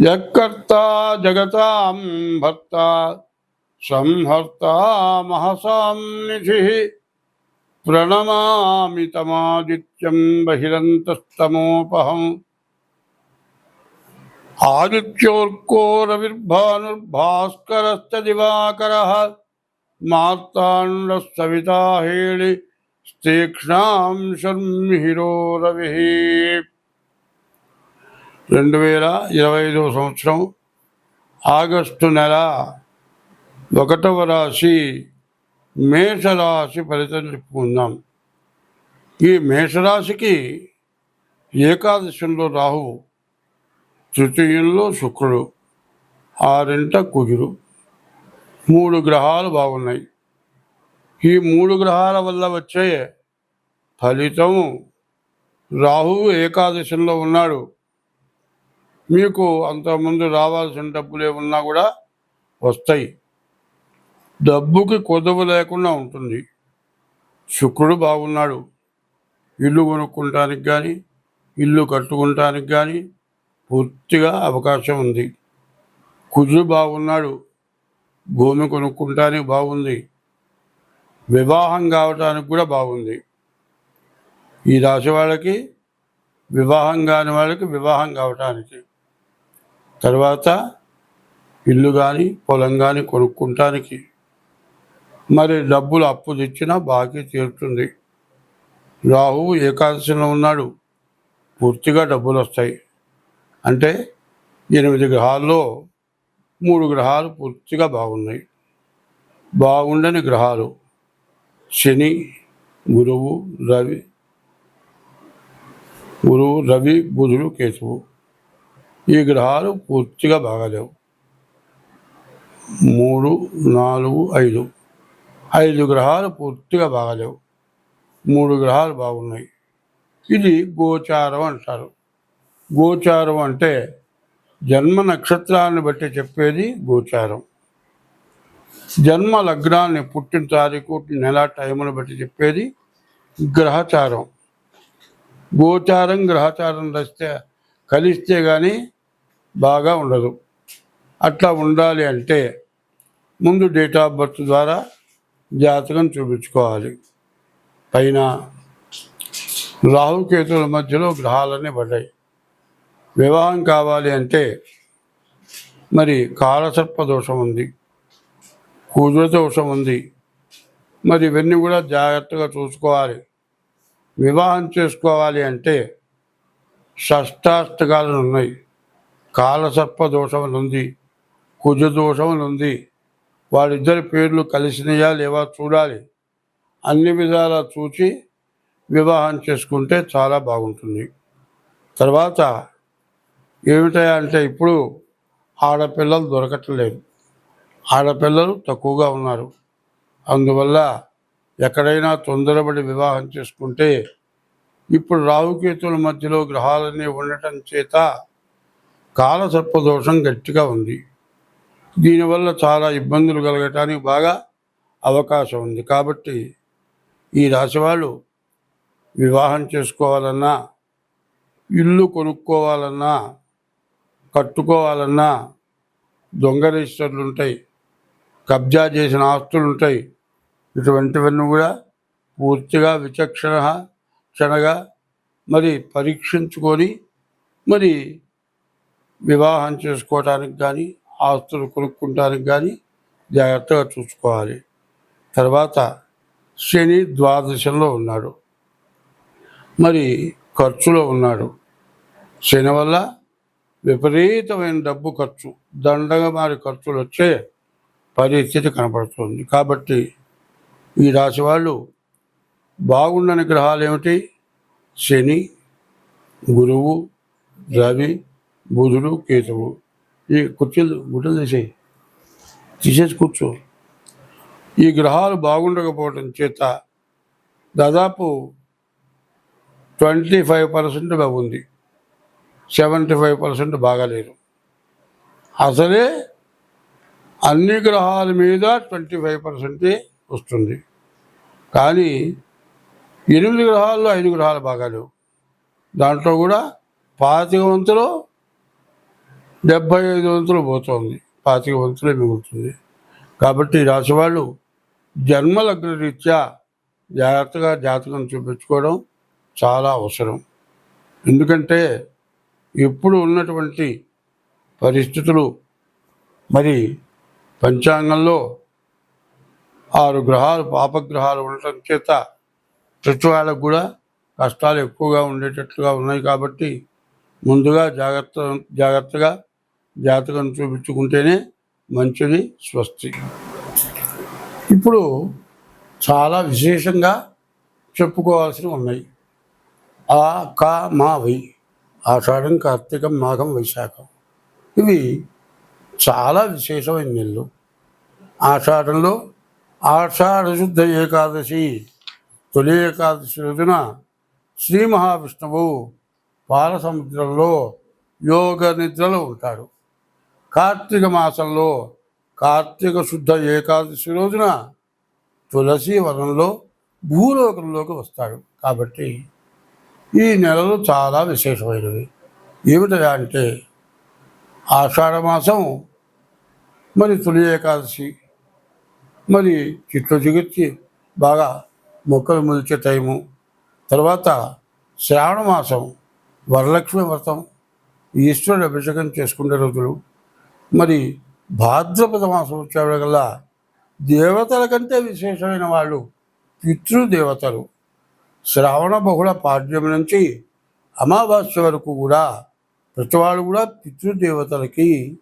यकर्ता जगतां भर्ता, संहर्ता महसान्निधिः प्रणमामि तमादित्यं बहिरन्तस्तमोपहम्। आदित्योऽर्को रविर्भानुर्भास्करश्च दिवाकर। मार्ताण्डः सविता हेळि, स्तीक्ष्णां शर्मिहिरो रवि రెండు వేల ఇరవై ఐదవ సంవత్సరం ఆగస్టు నెల ఒకటవ రాశి మేషరాశి ఫలితం చెప్పుకుందాం. ఈ మేషరాశికి ఏకాదశంలో రాహు తృతీయంలో శుక్రుడు ఆరింట కుజుడు. మూడు గ్రహాలు బాగున్నాయి. ఈ మూడు గ్రహాల వల్ల వచ్చే ఫలితం రాహువు ఏకాదశంలో ఉన్నాడు. మీకు అంతకుముందు రావాల్సిన డబ్బులు ఏమున్నా కూడా వస్తాయి. డబ్బుకి కొదవ లేకుండా ఉంటుంది. శుక్రుడు బాగున్నాడు. ఇల్లు కొనుక్కుంటానికి కానీ ఇల్లు కట్టుకుంటానికి కానీ పూర్తిగా అవకాశం ఉంది. కుజుడు బాగున్నాడు. భూమి కొనుక్కుంటానికి బాగుంది. వివాహం కావటానికి కూడా బాగుంది. ఈ రాశి వాళ్ళకి వివాహం కాని వాళ్ళకి వివాహం కావటానికి. తర్వాత ఇల్లు కానీ పొలం కానీ కొనుక్కుంటానికి. మరి డబ్బులు అప్పు తెచ్చినా బాకీ తీరుతుంది. రాహువు ఏకాదశిలో ఉన్నాడు. పూర్తిగా డబ్బులు వస్తాయి అంటే ఎనిమిది గ్రహాల్లో మూడు గ్రహాలు పూర్తిగా బాగున్నాయి. బాగుండని గ్రహాలు శని గురువు రవి. గురువు రవి బుధుడు కేతువు. ఈ గ్రహాలు పూర్తిగా బాగాలేవు మూడు నాలుగు ఐదు. ఐదు గ్రహాలు పూర్తిగా బాగాలేవు మూడు గ్రహాలు బాగున్నాయి. ఇది గోచారం అంటారు. గోచారం అంటే జన్మ నక్షత్రాన్ని బట్టి చెప్పేది గోచారం. జన్మ లగ్నాన్ని పుట్టిన తారీఖు నెల టైమును బట్టి చెప్పేది గ్రహచారం. గోచారం గ్రహచారం రస్తే కలిస్తే కానీ బాగా ఉండదు. అట్లా ఉండాలి అంటే ముందు డేట్ ఆఫ్ బర్త్ ద్వారా జాతకం చూపించుకోవాలి. పైన రాహుకేతుల మధ్యలో గ్రహాలన్నీ పడ్డాయి. వివాహం కావాలి అంటే మరి కాలసర్ప దోషం ఉంది. కుజ దోషం ఉంది. మరి ఇవన్నీ కూడా జాగ్రత్తగా చూసుకోవాలి. వివాహం చేసుకోవాలి అంటే షష్టాష్టకాలు ఉన్నాయి. కాలసర్ప దోషం అని ఉంది కుజ దోషములుంది ఉంది వాళ్ళిద్దరి పేర్లు కలిసినయా లేవా చూడాలి. అన్ని విధాలా చూసి వివాహం చేసుకుంటే చాలా బాగుంటుంది. తర్వాత ఏమిటా అంటే ఇప్పుడు ఆడపిల్లలు దొరకట్లేదు. ఆడపిల్లలు తక్కువగా ఉన్నారు. అందువల్ల ఎక్కడైనా తొందరపడి వివాహం చేసుకుంటే ఇప్పుడు రావుకేతుల మధ్యలో గ్రహాలన్నీ ఉండటం చేత కాలసర్పదోషం గట్టిగా ఉంది. దీనివల్ల చాలా ఇబ్బందులు కలగటానికి బాగా అవకాశం ఉంది. కాబట్టి ఈ రాశి వాళ్ళు వివాహం చేసుకోవాలన్నా ఇల్లు కొనుక్కోవాలన్నా కట్టుకోవాలన్నా దొంగ రిజిస్టర్లు ఉంటాయి కబ్జా చేసిన ఆస్తులు ఉంటాయి. ఇటువంటివన్నీ కూడా పూర్తిగా విచక్షణ క్షణగా మరి పరీక్షించుకొని మరి వివాహం చేసుకోవటానికి కానీ ఆస్తులు కొనుక్కుంటానికి కానీ జాగ్రత్తగా చూసుకోవాలి. తర్వాత శని ద్వాదశంలో ఉన్నాడు. మరి ఖర్చులో ఉన్నాడు. శని వల్ల విపరీతమైన డబ్బు ఖర్చు దండగా మారి ఖర్చులు వచ్చే పరిస్థితి కనపడుతుంది. కాబట్టి ఈ రాశి వాళ్ళు బాగుండని గ్రహాలు ఏమిటి? శని గురువు రవి బుధుడు కేతువు. ఈ కుర్చీలు గుడ్డలు తీసేయి. తీసేసి కూర్చో. ఈ గ్రహాలు బాగుండకపోవడం చేత దాదాపు ట్వంటీ ఫైవ్ పర్సెంట్ బాగుంది సెవెంటీ ఫైవ్ పర్సెంట్ బాగాలేరు అసలే అన్ని గ్రహాల మీద ట్వంటీ ఫైవ్ పర్సెంటే వస్తుంది. కానీ ఎనిమిది గ్రహాల్లో ఐదు గ్రహాలు బాగాలేవు. దాంట్లో కూడా పాతిక వంతులో డెబ్భై ఐదు వంతులు పోతుంది. పాతిక వంతులే మిగులుతుంది. కాబట్టి రాసివాళ్ళు రాశి వాళ్ళు జన్మలగ్న రీత్యా జాగ్రత్తగా జాతకం చూపించుకోవడం చాలా అవసరం. ఎందుకంటే ఇప్పుడు ఉన్నటువంటి పరిస్థితులు మరి పంచాంగంలో ఆరు గ్రహాలు పాపగ్రహాలు ఉండటం చేత ప్రతి వాళ్ళకు కూడా కష్టాలు ఎక్కువగా ఉండేటట్లుగా ఉన్నాయి కాబట్టి ముందుగా జాగ్రత్త జాగ్రత్తగా జాతకం చూపించుకుంటేనే మంచిది స్వస్తి. ఇప్పుడు చాలా విశేషంగా చెప్పుకోవాల్సినవి ఉన్నాయి. ఆ కా మా వై ఆషాఢం కార్తీకం మాఘం వైశాఖం. ఇవి చాలా విశేషమైన నెలలు. ఆషాఢంలో ఆషాఢ శుద్ధ ఏకాదశి తొలి ఏకాదశి రోజున శ్రీ మహావిష్ణువు పాల సముద్రంలో యోగ నిద్రలో ఉంటాడు. కార్తీక మాసంలో కార్తీక శుద్ధ ఏకాదశి రోజున తులసి వనంలో భూలోకంలోకి వస్తాడు. కాబట్టి ఈ నెలలు చాలా విశేషమైనవి ఏమిటయా అంటే ఆషాఢ మాసం మరి తొలి ఏకాదశి మరి చిట్లు చిగుర్చి బాగా మొక్కలు మొలిచే టైము తర్వాత శ్రావణ మాసం వరలక్ష్మి వ్రతం ఈశ్వరుడు అభిషేకం చేసుకునే రోజులు మరి భాద్రపద మాసం వచ్చేవాళ్ళకల్లా దేవతల కంటే విశేషమైన వాళ్ళు పితృదేవతలు. శ్రావణ బహుళ పాడ్యం నుంచి అమావాస్య వరకు కూడా ప్రతి వాళ్ళు కూడా పితృదేవతలకి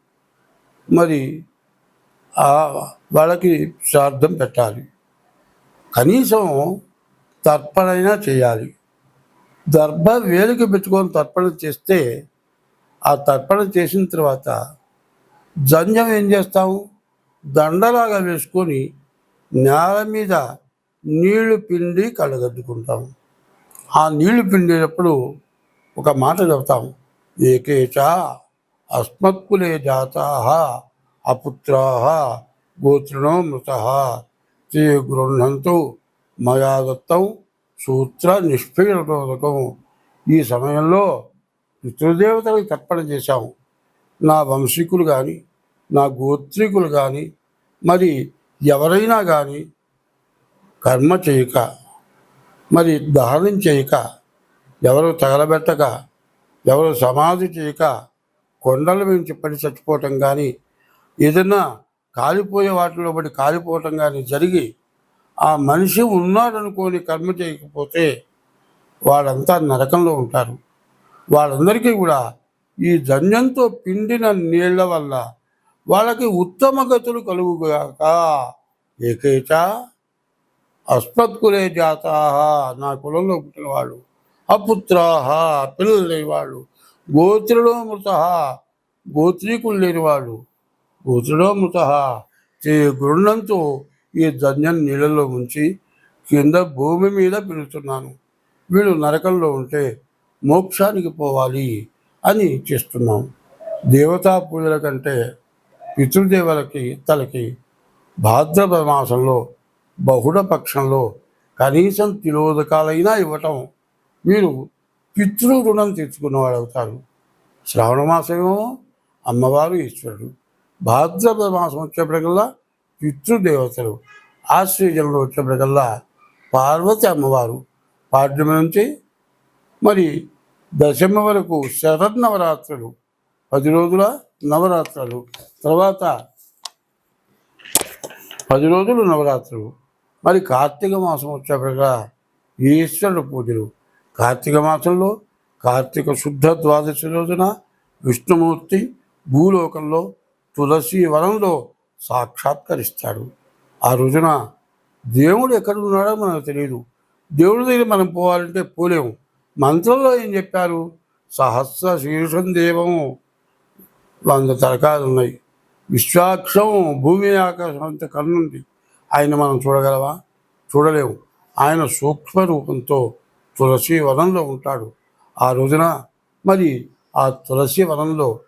మరి ఆ వాళ్ళకి శ్రాద్ధం పెట్టాలి. కనీసం తర్పణైనా చేయాలి. దర్భ వేలికి పెట్టుకొని తర్పణ చేస్తే ఆ తర్పణ చేసిన తర్వాత జంజం ఏం చేస్తాము దండలాగా వేసుకొని నేల మీద నీళ్ళు పిండి కళ్ళగద్దుకుంటాము ఆ నీళ్ళు పిండేటప్పుడు ఒక మాట చెబుతాం. ఏకేచ అస్మత్కులే జాతా అపుత్రా గోత్రణో మృత. తే గృహంతో మయా దత్తం సూత్ర నిష్పీడనోదకం ఈ సమయంలో పితృదేవతలకు తర్పణ చేశాము నా వంశీకులు కానీ నా గోత్రికులు కానీ మరి ఎవరైనా కానీ కర్మ చేయక మరి దహనం చేయక ఎవరు తగలబెట్టక ఎవరు సమాధి చేయక కొండల నుంచి పడి చచ్చిపోవటం కానీ ఏదైనా కాలిపోయే వాటిలో పడి కాలిపోవటం కానీ జరిగి ఆ మనిషి ఉన్నాడనుకోని కర్మ చేయకపోతే వాళ్ళంతా నరకంలో ఉంటారు. వాళ్ళందరికీ కూడా ఈ జన్యంతో పిండిన నీళ్ళ వల్ల వాళ్ళకి ఉత్తమ గతులు కలుగుగాక. ఏకైచ అస్మత్కులే జాతా నా కులంలో పుట్టిన వాళ్ళు. అపుత్రాహ పిల్లలు లేని వాళ్ళు. మృత గోత్రీకులు లేని వాళ్ళు. గోత్రులో మృత గృహంతో ఈ ధన్యం నీళ్ళలో ఉంచి కింద భూమి మీద పిలుతున్నాను వీళ్ళు నరకంలో ఉంటే మోక్షానికి పోవాలి. అని చేస్తున్నాం. దేవతా పూజల కంటే పితృదేవులకి తలకి భాద్రపద మాసంలో బహుళ పక్షంలో కనీసం తిలోదకాలైనా ఇవ్వటం మీరు పితృ రుణం తెచ్చుకున్నవాడు అవుతారు శ్రావణ మాసమేమో అమ్మవారు ఈశ్వరుడు. భాద్రపద మాసం వచ్చేప్పటికల్లా పితృదేవతలు. ఆశ్రయంలో వచ్చేప్పటికల్లా పార్వతి అమ్మవారు. పాడ్యమ నుంచి మరి దశమ వరకు శరన్నవరాత్రులు పది రోజుల నవరాత్రులు తర్వాత పది రోజులు నవరాత్రులు. మరి కార్తీక మాసం వచ్చేప్పటిగా ఈశ్వరుడు పూజలు. కార్తీక మాసంలో కార్తీక శుద్ధ ద్వాదశి రోజున విష్ణుమూర్తి భూలోకంలో తులసి వనంలో సాక్షాత్కరిస్తాడు. ఆ రోజున దేవుడు ఎక్కడ ఉన్నాడో మనకు తెలియదు. దేవుడి దగ్గర మనం పోవాలంటే పోలేము. మంత్రంలో ఏం చెప్పారు? సహస్ర శీర్షం దేవం. వంద తరకాలు ఉన్నాయి. విశ్వాక్షం భూమి ఆకాశం అంత కన్నుంది. ఆయన మనం చూడగలవా? చూడలేము. ఆయన సూక్ష్మ రూపంతో తులసి వనంలో ఉంటాడు. ఆ రోజున మరి ఆ తులసి వనంలో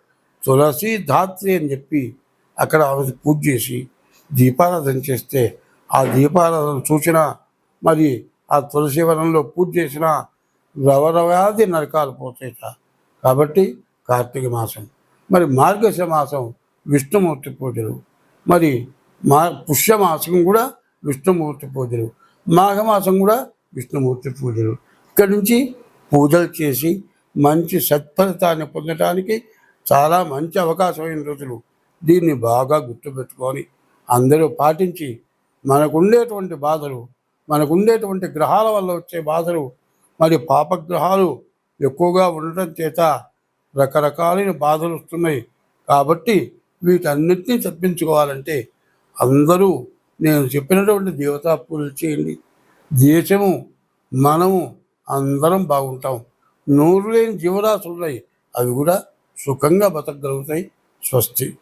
తులసి ధాత్రి అని చెప్పి అక్కడ ఆమె పూజ చేసి దీపారాధన చేస్తే ఆ దీపారాధన చూసిన మరి ఆ తులసి వనంలో పూజ చేసిన రవరవాది నరకాలు పోతాయిట. కాబట్టి కార్తీక మాసం. మరి మార్గశ మాసం విష్ణుమూర్తి పూజలు. మరి మా పుష్యమాసం కూడా విష్ణుమూర్తి పూజలు. మాఘమాసం కూడా విష్ణుమూర్తి పూజలు. ఇక్కడి నుంచి పూజలు చేసి మంచి సత్ఫలితాన్ని పొందడానికి చాలా మంచి అవకాశమైన రోజులు. దీన్ని బాగా గుర్తుపెట్టుకొని అందరూ పాటించి మనకుండేటువంటి బాధలు మనకుండేటువంటి గ్రహాల వల్ల వచ్చే బాధలు మరి పాపగ్రహాలు ఎక్కువగా ఉండటం చేత రకరకాలైన బాధలు వస్తున్నాయి. కాబట్టి వీటన్నిటినీ తప్పించుకోవాలంటే అందరూ నేను చెప్పినటువంటి దేవతా పూజలు చేయండి. దేశము మనము అందరం బాగుంటాం. నోరు లేని జీవరాశులు ఉన్నాయి అవి కూడా సుఖంగా బతకగలుగుతాయి. స్వస్తి.